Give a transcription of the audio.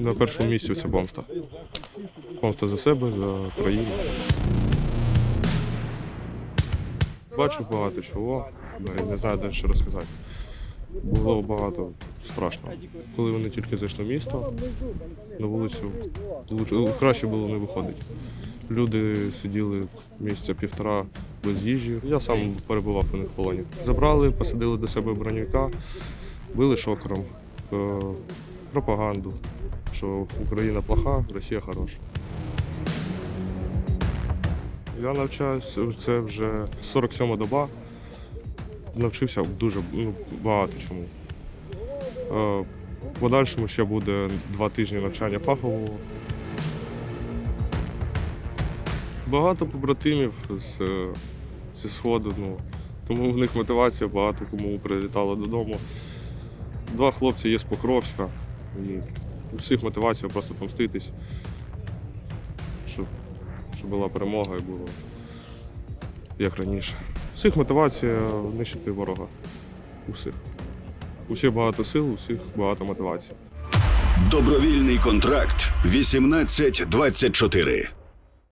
На першому місці це помста. Помста за себе, за країну. Бачу багато чого, не знаю, де що розказати. Було багато страшного. Коли вони тільки зайшли в місто, на вулицю краще було не виходити. Люди сиділи місяця півтора без їжі. Я сам перебував у них в полоні. Забрали, посадили до себе бронюка, били шокером, е, пропаганду, що Україна плоха, Росія хороша. Я навчаюся, це вже 47 доба. Навчився дуже ну, багато чому. Е, В подальшому ще буде два тижні навчання фахового. Багато побратимів з, зі Сходу, ну, тому в них мотивація, багато кому прилітало додому. Два хлопці є з Покровська, і у всіх мотивація просто помститись, щоб, щоб була перемога і було як раніше. У всіх мотивація нищити ворога. У всіх. У всіх багато сил, у всіх багато мотивації. Добровільний контракт 1824.